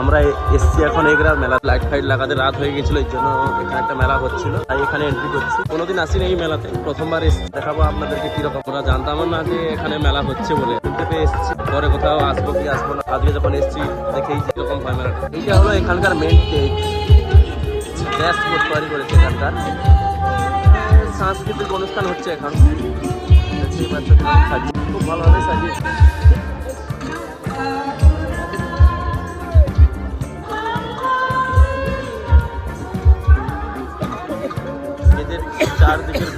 আমরা এসছি এখন এগরার মেলা। লাইট ফাইট লাগাতে রাত হয়ে গেছিল এই জন্য এখানে একটা মেলা হচ্ছিল। তাই এখানে এন্ট্রি করছি। কোনোদিন আসিনি এই মেলাতে, প্রথমবার এসছি। দেখাবো আপনাদেরকে কীরকম ওরা জানতাম না যে এখানে মেলা হচ্ছে বলে। শুনতে পেয়ে এসছি। পরে কোথাও আসব কি আসব না। আজকে যখন এসছি, দেখেই যেরকম হয় মেলাটা। এইটা হলো এখানকার মেন টেক ড্যাশবোর্ড তৈরি করেছে এখানকার। সাংস্কৃতিক অনুষ্ঠান হচ্ছে এখন। খুব ভালোভাবে সাজিয়েছে চারদিকের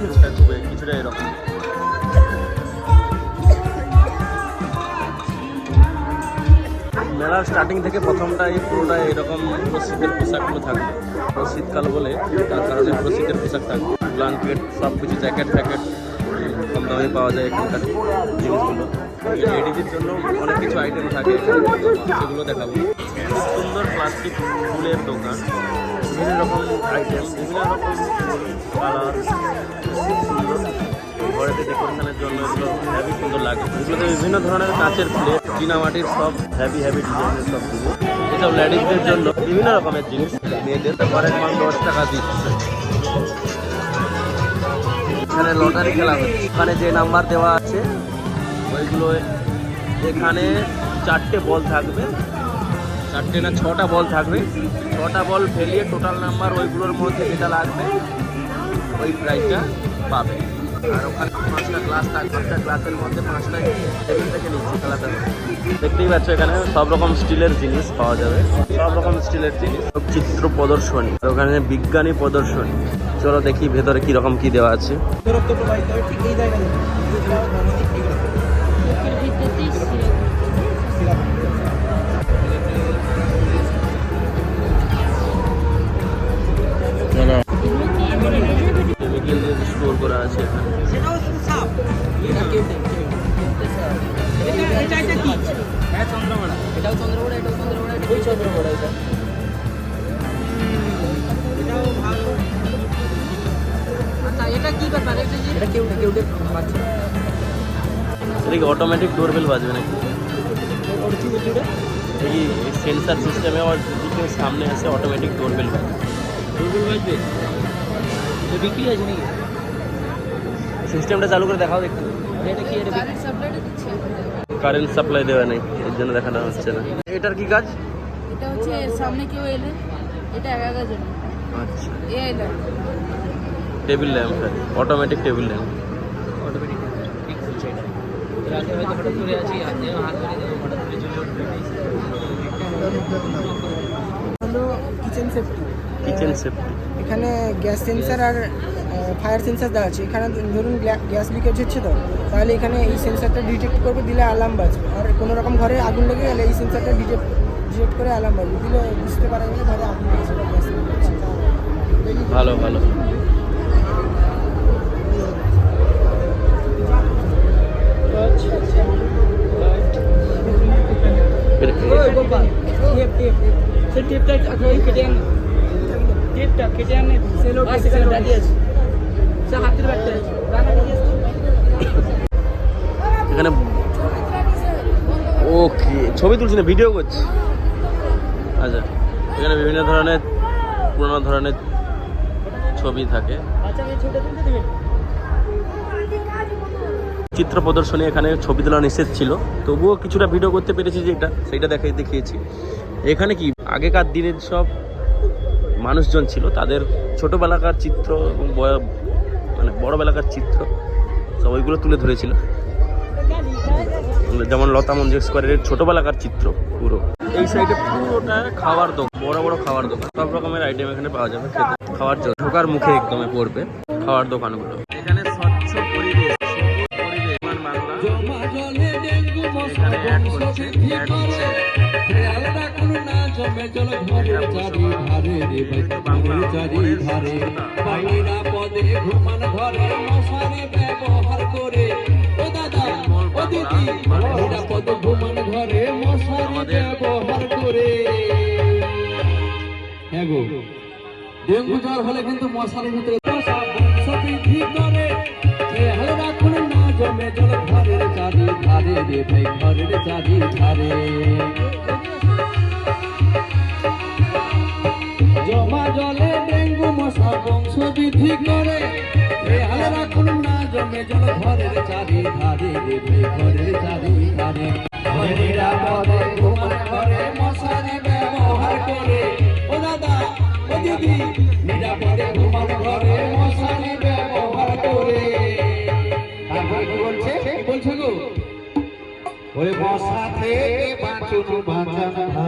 কিছুটা এরকম। মেলার স্টার্টিং থেকে প্রথমটা এই পুরোটা এরকম পুরো শীতের পোশাকগুলো থাকবে পুরো শীতকাল বলে, তার কারণে পুরো শীতের পোশাক থাকবে ব্ল্যাঙ্কেট সব কিছু জ্যাকেট ফ্যাকেট কম দামে পাওয়া যায় এখানকার জিনিসগুলো। লেডিজের জন্য অনেক কিছু আইটেম থাকে। সেগুলো দেখাবো। খুব সুন্দর প্লাস্টিক ফুলের দোকান। বিভিন্ন রকম আইটেম বিভিন্ন রকম কালার ঘরেতে ডেকোরেশনের জন্য এগুলো হেভি সুন্দর লাগে। এগুলোতে বিভিন্ন ধরনের কাঁচের প্লেট চীনামাটির সব হেভি হেভি ডিজাইনের সব জিনিস এসব লেডিসদের জন্য বিভিন্ন রকমের জিনিস মেয়েদের। ঘরের মান দশ টাকা দিচ্ছে। এখানে লটারি খেলা হচ্ছে। এখানে যে নাম্বার দেওয়া আছে ওইগুলো এখানে চারটে বল থাকবে। চারটে না ছটা বল থাকবে। ছটা বল ফেলিয়ে টোটাল নাম্বার ওইগুলোর মধ্যে যেটা লাগবে ওই প্রাইজটা পাবে। আর ওখানে পাঁচটা ক্লাস থাকবে পাঁচটা ক্লাসের মধ্যে পাঁচটা টেবিল থেকে নিচ্ছে হবে। দেখতেই পাচ্ছ এখানে সব রকম স্টিলের জিনিস পাওয়া যাবে। সব রকম স্টিলের জিনিস। সব চিত্র প্রদর্শনী। আর ওখানে বিজ্ঞানী প্রদর্শনী। চলো দেখি ভেতরে কি রকম কি দেওয়া আছে। এটা কি ব্যাপার এটা যে এটা কেউ কেউ পাচ্ছে এটা কি অটোমেটিক ডোরবেল বাজবে নাকি এই সেন্সার সিস্টেমে আবার যদি কেউ সামনে আসে অটোমেটিক ডোরবেল বাজবে ডোরবেল বাজবে এটা বিক্রি আছে নাকি সিস্টেমটা চালু করে দেখাও দেখতে এটা কি এটা বিক্রি কারেন্ট সাপ্লাই দেওয়া নেই এর জন্য দেখানো হচ্ছে না। এটার কি কাজ? এটা হচ্ছে সামনে কেউ এলে এটা একা একা জন্য। আচ্ছা। এ এলো table lamp automatic table lamp automatic ঠিক খুলছে এটা এর আগে হয়তো হঠাৎ করে আছি দিয়ে হাত ধরে দেবো হঠাৎ করে চলে উঠবে হলো কিচেন সেফটি কিচেন সেফটি এখানে গ্যাস সেন্সার আর ফায়ার সেন্সার দেওয়া আছে এখানে ধরুন গ্যাস লিকেজ হচ্ছে তো তাহলে এখানে এই সেন্সারটা ডিটেক্ট করবে দিলে অ্যালার্ম বাজবে আর কোনো রকম ঘরে আগুন লেগে গেলে এই সেন্সারটা ডিটেক্ট ডিটেক্ট করে অ্যালার্ম বাজবে দিলে বুঝতে পারা যাবে ঘরে আগুন লেগেছে বা গ্যাস ভালো ভালো টেপটা কেটে আন টেপটা কেটে আনে সেলো সেখানে দাঁড়িয়ে আছে এখানে ওকে, ছবি তুলছি না ভিডিও করছি। আচ্ছা এখানে বিভিন্ন ধরনের, পুরোনো ধরনের ছবি থাকে। চিত্র প্রদর্শনী এখানে ছবি তোলা নিষেধ ছিল। তবুও কিছুটা ভিডিও করতে পেরেছি যেটা সেইটা দেখাই, দেখিয়েছি। এখানে কি, আগেকার দিনের সব মানুষজন ছিল, তাদের ছোটোবেলাকার চিত্র এবং মানে বড়বেলাকার চিত্র। সব ওইগুলো তুলে ধরেছিল। যেমন লতা মঞ্জেশকরের ছোটোবেলাকার চিত্র পুরো। এই সাইডে পুরোটা খাওয়ার দোকান বড় বড় খাওয়ার দোকান। সব রকমের আইটেম এখানে পাওয়া যাবে। খেতে খাওয়ার জন্য। ঢোকার মুখে একদমে পড়বে খাওয়ার দোকানগুলো। এখানে স্বচ্ছ পরিবেশ পরিবেশ। বাংলা। এখানে অ্যাড করছে অ্যাড হচ্ছে নিরাপদে ঘুমান ঘরে মশারি ব্যবহার করে। ও দাদা ও দিদি নিরাপদে ঘুমান ঘরে মশারি ব্যবহার করে। হ্যাঁ গো ডেঙ্গু জ্বর হলে কিন্তু মশারির ভিতরে মশা বংশ বৃদ্ধি করে। খেয়াল রাখুন না জমে জল ঘরের চারি ধারে রে ভাই ঘরের চারি ধারে বুদ্ধি করে খেয়াল রাখুন না জমে জল ঘরের চারি ধারে রে ঘরের চারি ধারে নিরাপদে ঘুমান ঘরে মশারি ব্যবহার করে। ও দাদা, ও দিদি, নিরাপদে ঘুমান ঘরে মশারি ব্যবহার করে। তারপরে কি বলছে? কি বলছে গো? ওই মশা থেকে বাঁচুন, বাঁচান করা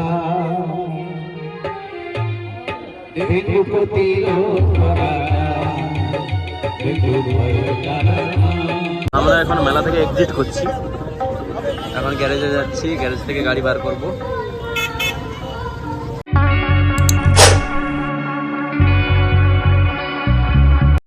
ডেঙ্গু ভয় কারা আমরা এখন মেলা থেকে এক্সিট করছি। এখন গ্যারেজে যাচ্ছি গ্যারেজ থেকে গাড়ি বার করব।